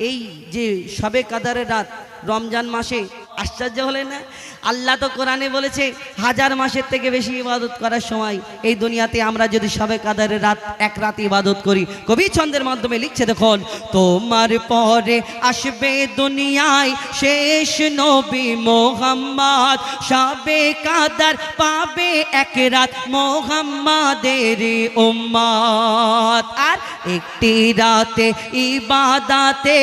এই যে সবে কাদারের রাত রমজান মাসে আশ্চর্য হলে না? আল্লাহ তো কোরআনে বলেছে, হাজার মাসের থেকে বেশি ইবাদত করার সময় এই দুনিয়াতে আমরা যদি সবে কাদারের রাত, এক রাত ইবাদত করি কবি ছন্দের মাধ্যমে লিখছে দেখুন, তোমার পরে আসবে দুনিয়ায় শেষ নবী মোহাম্মদ, সবে কাদার পাবে এক রাত মোহাম্মদের উম্মাদ আর একটি রাতে ইবাদাতে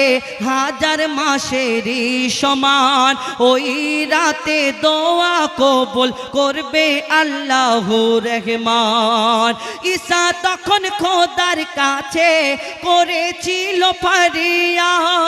হাজার মাসেরই সমান ওই রাতে দোয়া কবুল করবে আল্লাহ রহমান। ঈশা তখন খোদার কাছে করেছিল ফারিয়াদ।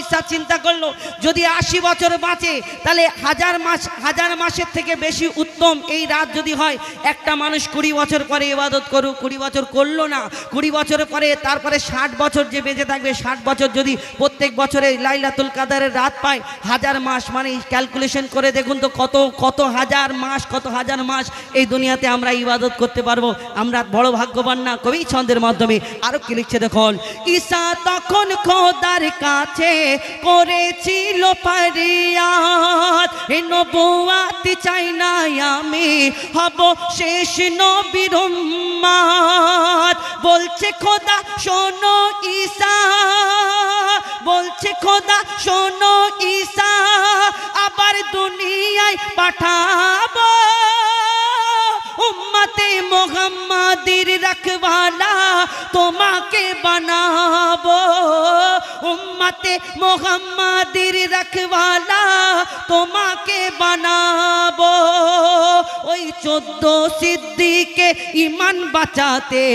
ঈসা চিন্তা করল, যদি আশি বছর বাঁচে, তাহলে হাজার মাস, হাজার মাসের থেকে বেশি উত্তম এই রাত যদি হয়, একটা মানুষ কুড়ি বছর পরে ইবাদত করুক, কুড়ি বছর করল না, কুড়ি বছর পরে, তারপরে ষাট বছর যে বেঁচে থাকবে, ষাট বছর যদি প্রত্যেক বছরে লাইলাতুল কাদারের রাত পায়, হাজার মাস মানে ক্যালকুলেশন করে দেখুন তো কত কত হাজার মাস, কত হাজার মাস এই দুনিয়াতে আমরা ইবাদত করতে পারব। আমরা বড় ভাগ্যবান না, কবি ছন্দের মাধ্যমে। আরও কি লিখছে দেখুন ঈসা তখন খোদার কাছে করেছিল নবুয়াতি চাই না আমি, হব শেষ নবীর বলছে, খোদা, শোনো ঈসা। বলছে, খোদা, শোনো ঈসা। আবার দুনিয়ায় পাঠাবো। উম্মতে মোহাম্মদের রখবালা তোমাকে বানাবো। উম্মতে মোহাম্মদের রখবালা তোমাকে বানাবো। ওই চোদ্দ সিদ্দিকে ইমান বাঁচাতে,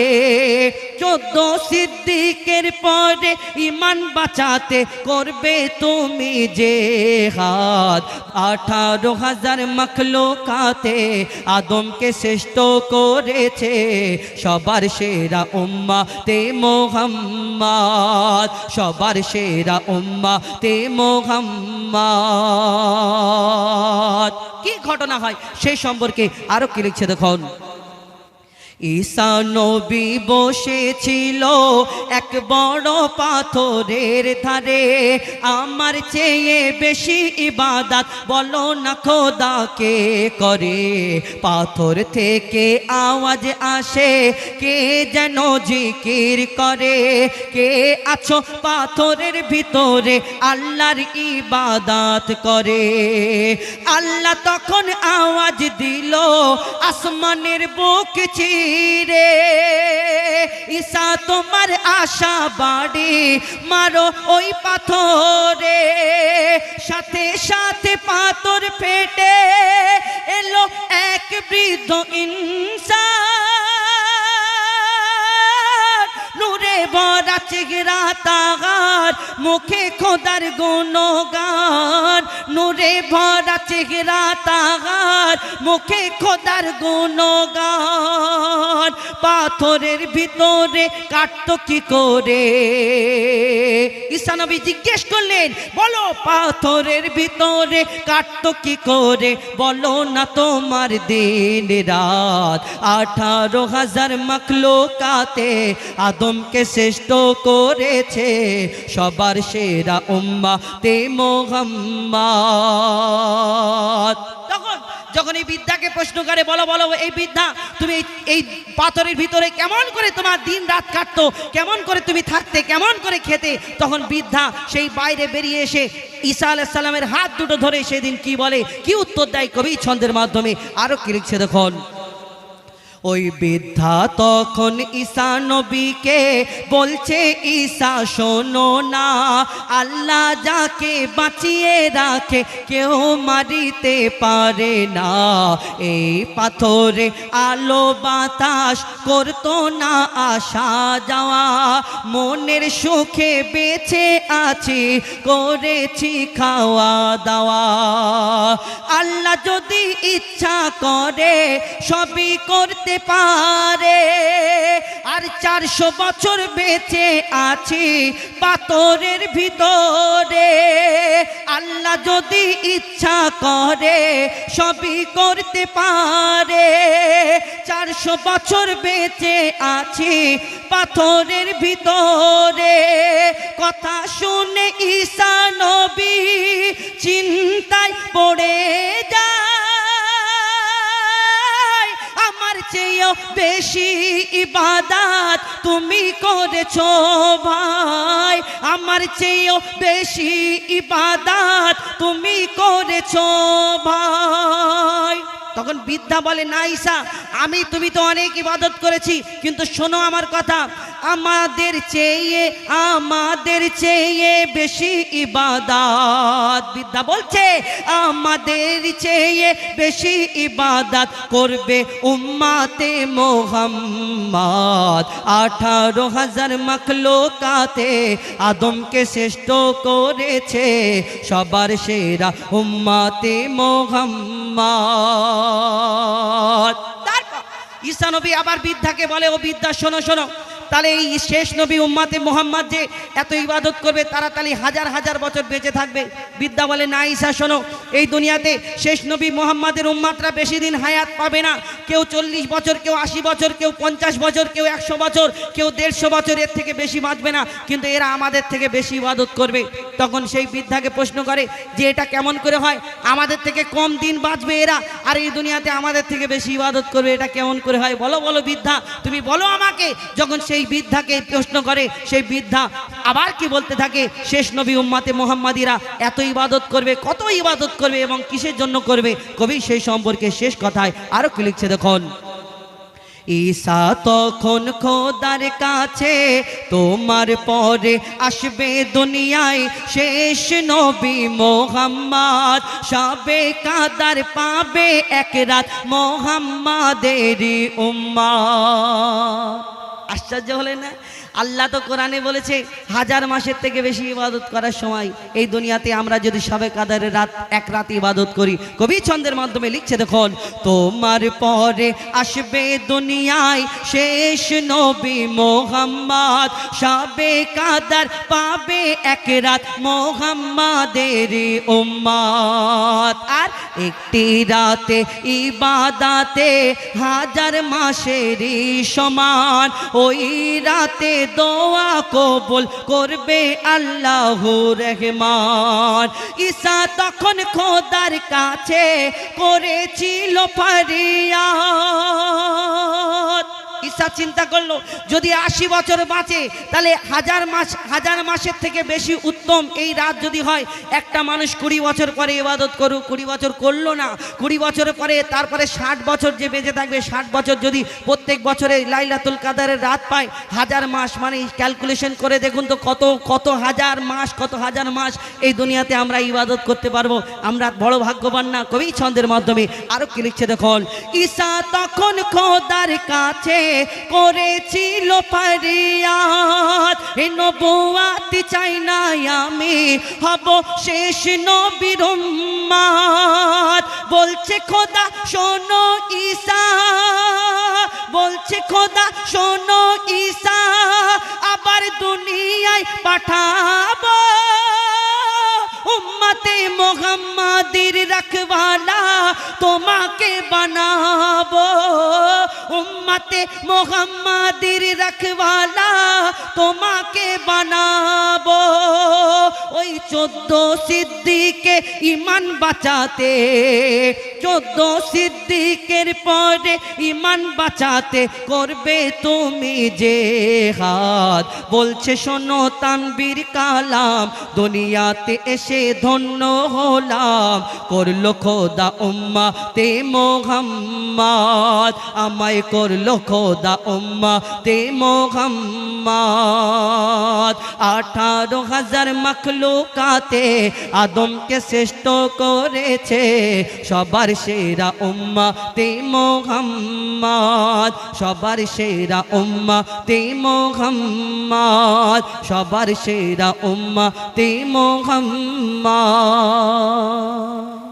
চোদ্দ সিদ্দিকের পরে ইমান বাঁচাতে করবে তুমি যে হাত। আঠারো হাজার মখলোকাতে আদমকে শ্রেষ্ঠ করেছে সবার সেরা উম্মা তে মোহাম্মদ, সবার সেরা উম্মা তে মোহাম্মদ। কি ঘটনা হয় সেই সম্পর্কে আরও কি লিখছে দেখুন। ঈসা নবী বসেছিল এক বড় পাথরের ধারে। আমার চেয়ে বেশি ইবাদাত বলো না খোদাকে করে। পাথর থেকে আওয়াজ আসে, কে যেন জিকির করে। কে আছো পাথরের ভিতরে আল্লাহর ইবাদাত করে। আল্লাহ তখন আওয়াজ দিল, আসমানের বুক চিরে ঈসা তোমার আশা বাড়ি, মারো ওই পাথরে। সাথে সাথে পাথর ফেটে এলো এক বৃদ্ধ ইনসান। ভরা চেহারা তাগার, মুখে খোদার গুণগান। নূরে ভরা চেহারা তাগার, মুখে খোদার গুণগান। পাথরের ভিতরে কাটতো কি করে? ঈশানবী জিজ্ঞেস করলেন, বলো, পাথরের ভিতরে কাটতো কি করে? বলো না তোমার দিন রাত। আঠারো হাজার মখলোকাতে আদমকে শ্রেষ্ঠ করেছে সবার সেরা উম্মা তে মোহাম্মদ। তখন যখন এই বিদ্যাকে প্রশ্ন করে বলো বলো, এই বিদ্যা, তুমি এই- পাথরের ভিতরে কেমন করে তোমার দিন রাত কাটতো, কেমন করে তুমি থাকতে, কেমন করে খেতে, তখন বৃদ্ধা সেই বাইরে বেরিয়ে এসে ঈসা আলাইসাল্লামের হাত দুটো ধরে সেদিন কি বলে, কি উত্তর দেয় কবি ছন্দের মাধ্যমে? আরও কি লিখছে দেখুন। ওই বৃদ্ধা তখন ঈসা নবীকে বলছে, ঈশা, শোনো না, আল্লাহ যাকে বাঁচিয়ে রাখে, কেউ মারিতে পারে না। এই পাথরে আলো বাতাস করতো না, আসা যাওয়া মনের সুখে বেঁচে আছি, করেছি খাওয়া দাওয়া। আল্লাহ যদি ইচ্ছা করে সবই করতে পারে। আর চারশো বছর বেঁচে আছি পাথরের ভিতরে। আল্লাহ যদি ইচ্ছা করে, সবই করতে পারে। চারশো বছর বেঁচে আছি পাথরের ভিতরে। কথা শুনে ঈসা নবী চিন্তায় পড়ে যায় বেশি ইবাদাত তুমি করেছ ভাই। আমার চেয়েও বেশি ইবাদাত তুমি করেছ ভাই। তখন বিদ্যা বলে, না আমি, তুমি তো অনেক ইবাদত করেছি, কিন্তু শোনো আমার কথা আমাদের চেয়ে আমাদের চেয়ে বেশি ইবাদাত। বিদ্যা বলছে, আমাদের চেয়ে বেশি ইবাদাত করবে উম্মাতে মোহাম্মদ। আঠারো হাজার মখলুকাতে আদমকে শ্রেষ্ঠ করেছে সবার সেরা উম্মাতে মোহাম্মদ। তারপর ঈসা নবী আবার বিদ্যাকে বলে, ও বিদ্যা শোনো শোনো। তাহলে এই শেষ নবী উম্মাতে মোহাম্মদ যে এত ইবাদত করবে তারা তাহলে হাজার হাজার বছর বেঁচে থাকবে। বিদ্যা বলে, না ঈসা শোনো, এই দুনিয়াতে শেষ নবী মোহাম্মদের উম্মাতরা বেশি দিন হায়াত পাবে না। কেউ চল্লিশ বছর, কেউ আশি বছর, কেউ পঞ্চাশ বছর, কেউ একশো বছর, কেউ দেড়শো বছর, এর থেকে বেশি বাঁচবে না। কিন্তু এরা আমাদের থেকে বেশি ইবাদত করবে। তখন সেই বৃদ্ধাকে প্রশ্ন করে, যে এটা কেমন করে হয়? আমাদের থেকে কম দিন বাঁচবে এরা, আর এই দুনিয়াতে আমাদের থেকে বেশি ইবাদত করবে, এটা কেমন করে হয়? বলো বলো বৃদ্ধা, তুমি বলো আমাকে। যখন সেই বৃদ্ধাকে প্রশ্ন করে, সেই বৃদ্ধা আবার কি বলতে থাকে? শেষ নবী উম্মাতে মোহাম্মদিরা এত ইবাদত করবে, কত ইবাদত করবে এবং কিসের জন্য করবে? কবি সেই সম্পর্কে শেষ কথায় আরও কি লিখছে দেখুন। ঈসা তখন খোদার কাছে তোমার পরে আসবে দুনিয়ায় শেষ নবী মোহাম্মদ। সবে কাদার পাবে এক রাত মোহাম্মদেরই উম্মা আশ্চর্য হলে না? আল্লাহ তো কোরআনে বলেছে, হাজার মাসের থেকে বেশি ইবাদত করার সময় এই দুনিয়াতে আমরা যদি সবে কাদারের রাত, এক রাত ইবাদত করি, কবি ছন্দের মাধ্যমে লিখছে দেখুন, তোমার পরে আসবে দুনিয়ায় শেষ নবী মোহাম্মদ, সবে কাদার পাবে এক রাত মোহাম্মদের উম্মাদ আর একটি রাতে ইবাদাতে হাজার মাসেরই সমান, ওই রাতে দোয়া কবুল করবে আল্লাহ রহমান। ঈশা তখন খোদার কাছে করেছিল ফারিয়াদ ঈসা চিন্তা করল, যদি আশি বছর বাঁচে, তাহলে হাজার মাস, হাজার মাসের থেকে বেশি উত্তম এই রাত যদি হয়, একটা মানুষ কুড়ি বছর পরে ইবাদত করুক, কুড়ি বছর করল না, কুড়ি বছর পরে তারপরে ষাট বছর যে বেঁচে থাকবে, ষাট বছর যদি প্রত্যেক বছরে লাইলাতুল কাদারের রাত পায়, হাজার মাস মানে ক্যালকুলেশন করে দেখুন তো কত কত হাজার মাস, কত হাজার মাস এই দুনিয়াতে আমরা ইবাদত করতে পারব। আমরা বড় ভাগ্যবান না, কবি ছন্দের মাধ্যমে। আরও কি লিখছে দেখুন ঈসা তখন খোদার কাছে করেছিল ফারিয়াদ। এ নবুয়াতি চাই না আমি, হব শেষ নবীর উম্মাদ। বলছে খোদা, শোনো ঈসা। বলছে খোদা, শোনো ঈসা। আবার দুনিয়ায় পাঠাবো। উম্মতে মোহাম্মদের রখবালা তোমাকে বানাবো। উম্মতে মোহাম্মাদির রাখওয়ালা তোমাকে বানাবো। ওই চোদ্দ ইমান বাঁচাতে, চোদ্দ সিদ্দিকের পরে ইমান বাঁচাতে করবে তুমি যে হাত। বলছে, শোনো তানবীর কালাম, দুনিয়াতে এসে ধন্য হলাম, করল খোদা উম্মা তে মোহাম্মদ, আমায় করল খোদা উম্মা তে মোহাম্মদ। আঠারো হাজার মখলুকাতে আদমকে শ্রেষ্ঠ করেছে সবার সেরা উম্মা তে মোহাম্মদ, সবার সেরা উম্মা তে মোহাম্মদ, সবার সেরা উম্মা তে মোহাম্মদ।